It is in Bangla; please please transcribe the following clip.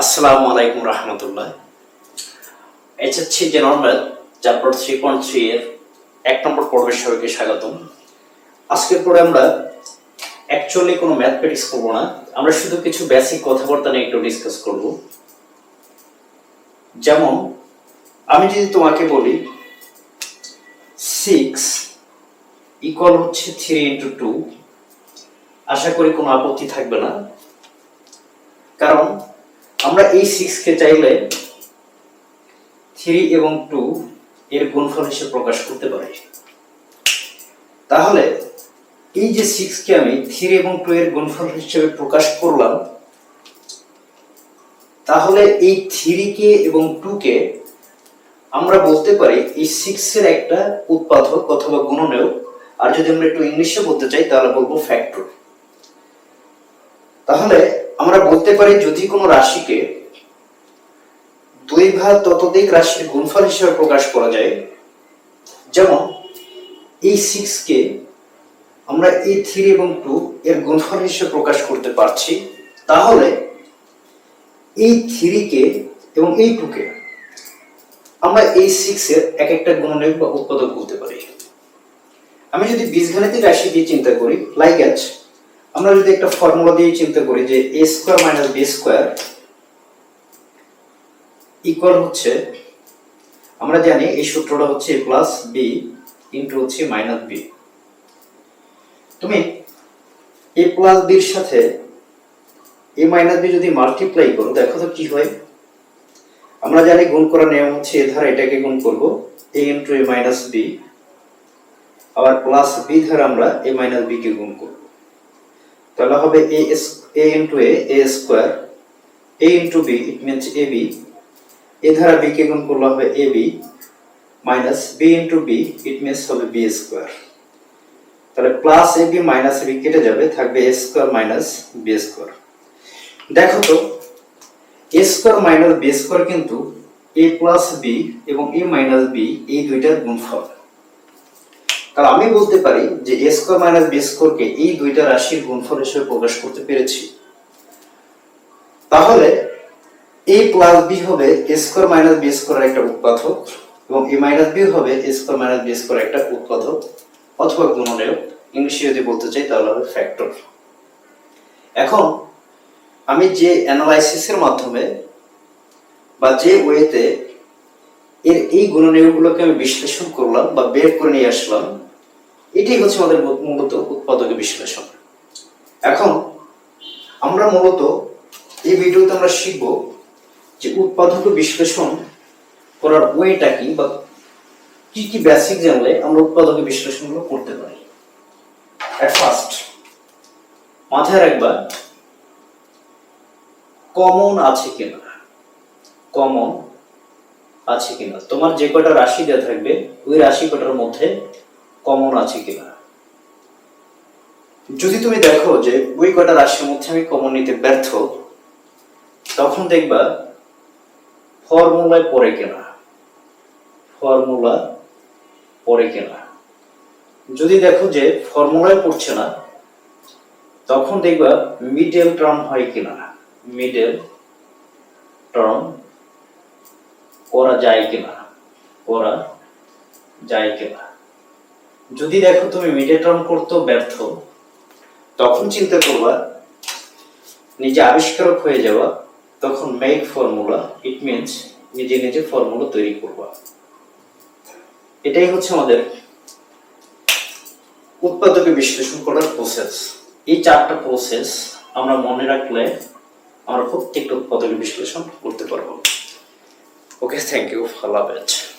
আসসালামু আলাইকুম রহমতুল্লাহ। HSC general math chapter three point three এর এক নম্বর পর্বের সবাইকে স্বাগতম। আজকের পরে আমরা অ্যাকচুয়ালি কোনো ম্যাথমেটিক্স করব না, আমরা শুধু কিছু বেসিক কথাবার্তা নিয়ে একটু ডিসকাস করব। যেমন, আমি যদি তোমাকে বলি সিক্স ইকুয়াল হচ্ছে থ্রি ইন্টু টু আশা করি কোনো আপত্তি থাকবে না। কারণ আমরা এই সিক্সকে চাইলে থ্রি এবং টু এর গুণফল হিসেবে প্রকাশ করতে পারি। তাহলে এই যে সিক্সকে আমি থ্রি এবং টু এর গুণফল হিসেবে প্রকাশ করলাম, তাহলে এই থ্রিকে এবং টুকে আমরা বলতে পারি এই সিক্সের একটা উৎপাদক অথবা গুণনেও আর যদি আমরা একটু ইংলিশে বলতে চাই, তাহলে বলব ফ্যাক্টর তাহলে বলতে পারি যদি কোনো রাশিকে দুই ভাগ ততোধিক রাশির গুণফল হিসেবে প্রকাশ করা যায়, যেমন এই সিক্স কে আমরা এই থ্রি এবং টু এর গুণফল হিসেবে প্রকাশ করতে পারছি, তাহলে এই থ্রি কে এবং এই টু কে আমরা এই সিক্স এর এক একটা গুণনীয়ক বা উৎপাদক বলতে পারি। আমি যদি বীজগাণিতিক রাশি দিয়ে চিন্তা করি লাইক অ্যাজ আমরা যদি একটা ফর্মুলা দিয়ে চিন্তা করি যে A square minus B square equal হচ্ছে, আমরা জানি এই সূত্রটা হচ্ছে এ প্লাস বি ইন্টু হচ্ছে মাইনাস বি তুমি এ প্লাস বির সাথে এ মাইনাস বি যদি মাল্টিপ্লাই করো, দেখো তো কি হয়। আমরা জানি গুণ করার নিয়ম হচ্ছে এ ধারা এটাকে গুণ করব A into A minus B আবার প্লাস বি ধারা আমরা এ মাইনাস বি কে গুণ করব। তাহলে হবে A A into A A square A into B it means A B A ধারা বি কে গুণ করলে হবে A B minus B into B it means হবে বি স্কোয়ার তাহলে plus A B minus A B কেটে যাবে, থাকবে A square minus B square দেখো তো A square minus B square কিন্তু এ প্লাস বি এবং এ মাইনাস বি এই দুইটার গুণফল। তাহলে আমি বলতে পারি যে এ স্কোয়ার মাইনাস বি স্কোয়ারকে এই দুইটা রাশির গুণফল হিসেবে প্রকাশ করতে পেরেছি। তাহলে এ প্লাস বি হবে A square minus B square একটা উৎপাদক এবং এ মাইনাস বি হবে A square minus B square একটা উৎপাদক অথবা গুণনীয় ইংলিশে যদি বলতে চাই তাহলে হবে ফ্যাক্টর এখন আমি যে অ্যানালাইসিসের মাধ্যমে বা যে ওয়েতে এর এই গুণনীয়গুলোকে আমি বিশ্লেষণ করলাম বা বের করে নিয়ে আসলাম, এটাই হচ্ছে আমাদের মূলত উৎপাদক বিশ্লেষণ। এখন, আমরা মূলত এই ভিডিওতে আমরা শিখব যে উৎপাদক বিশ্লেষণ করার ওয়েটা কি বা কি কি বেসিক জানলে আমরা উৎপাদক বিশ্লেষণগুলো করতে পারি। অ্যাট ফার্স্ট মাথায় রাখবা কমন আছে কিনা? কমন আছে কিনা? তোমার যে কটা রাশি দেওয়া থাকবে, ওই রাশি কটার মধ্যে কমন আছে কিনা? যদি তুমি দেখো যে ওই কটা রাশির মধ্যে আমি কমন নিতে ব্যর্থ, তখন দেখবা ফর্মুলায় পড়ে কেনা? ফর্মুলা পড়ে কেনা? যদি দেখো যে ফর্মুলায় পড়ছে না, তখন দেখবা মিডল টার্ম হয় কিনা? মিডল টার্ম করা যায় কিনা? করা যায় কিনা? যদি দেখো তুমি মিডল টার্ম করতেও ব্যর্থ, তখন চিন্তা করবা, নিজে আবিষ্কারক হয়ে যাওয়া, তখন মেক ফর্মুলা ইট মিনস নিজে নিজে ফর্মুলা তৈরি করবা। এটাই হচ্ছে আমাদের উৎপাদকে বিশ্লেষণ করার প্রসেস এই চারটা প্রসেস আমরা মনে রাখলে আমরা প্রত্যেকটা উৎপাদকে বিশ্লেষণ করতে পারব। ওকে থ্যাংক ইউ আল্লাহ হাফেজ।